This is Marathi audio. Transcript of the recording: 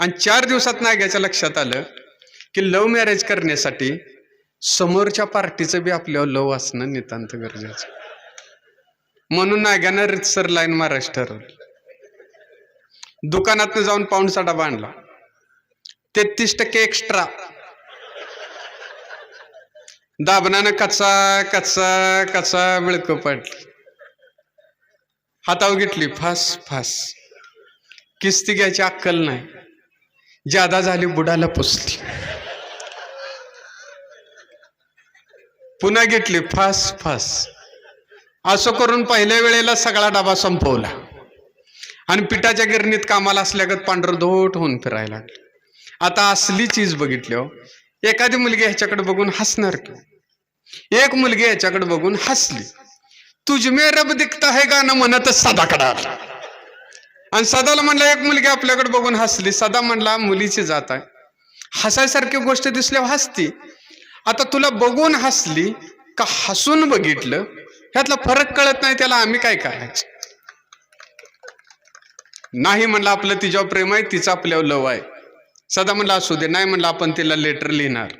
आणि चार दिवसात नाग्याच्या लक्षात आलं की लव्ह मॅरेज करण्यासाठी समोरच्या पार्टीचं बी आपल्यावर लव असणं नितांत गरजेचं. म्हणून नाग्यानं रितसर लाईन महाराष्ट्र ठरवलं. दुकानातनं जाऊन पाऊंडचा डबा आणला तेहतीस टक्के एक्स्ट्रा दाबनानं कचा कचा कचा विळक पडली. हातावर घेतली फास फास. किस्ती घ्यायची अक्कल नाही. जादा झाली बुडाला पुसली. पुन्हा घेतली फास फास. असं करून पहिल्या वेळेला सगळा डबा संपवला. आणि पिठाच्या गिरणीत कामाला असल्यागत पांढरधोट होऊन फिरायला लागले. आता असली चीज बघितली हो. एखादी मुलगी ह्याच्याकडे बघून हसणार की? एक मुलगी ह्याच्याकडे बघून हसली. तुझमे रब दिखता है गाणं म्हणतच साधा आला आणि सदाला म्हणला एक मुलगी आपल्याकडे बघून हसली. सदा म्हणला मुलीची जात आहे. हसायसारखी गोष्ट दिसल्यावर हसती. आता तुला बघून हसली का हसून बघितलं ह्यातला फरक कळत नाही त्याला आम्ही काय करायचं? नाही म्हणलं आपलं तिच्यावर प्रेम आहे तिचं आपल्यावर लव आहे. सदा म्हणलं असू दे. नाही म्हणलं आपण तिला लेटर लिहिणार.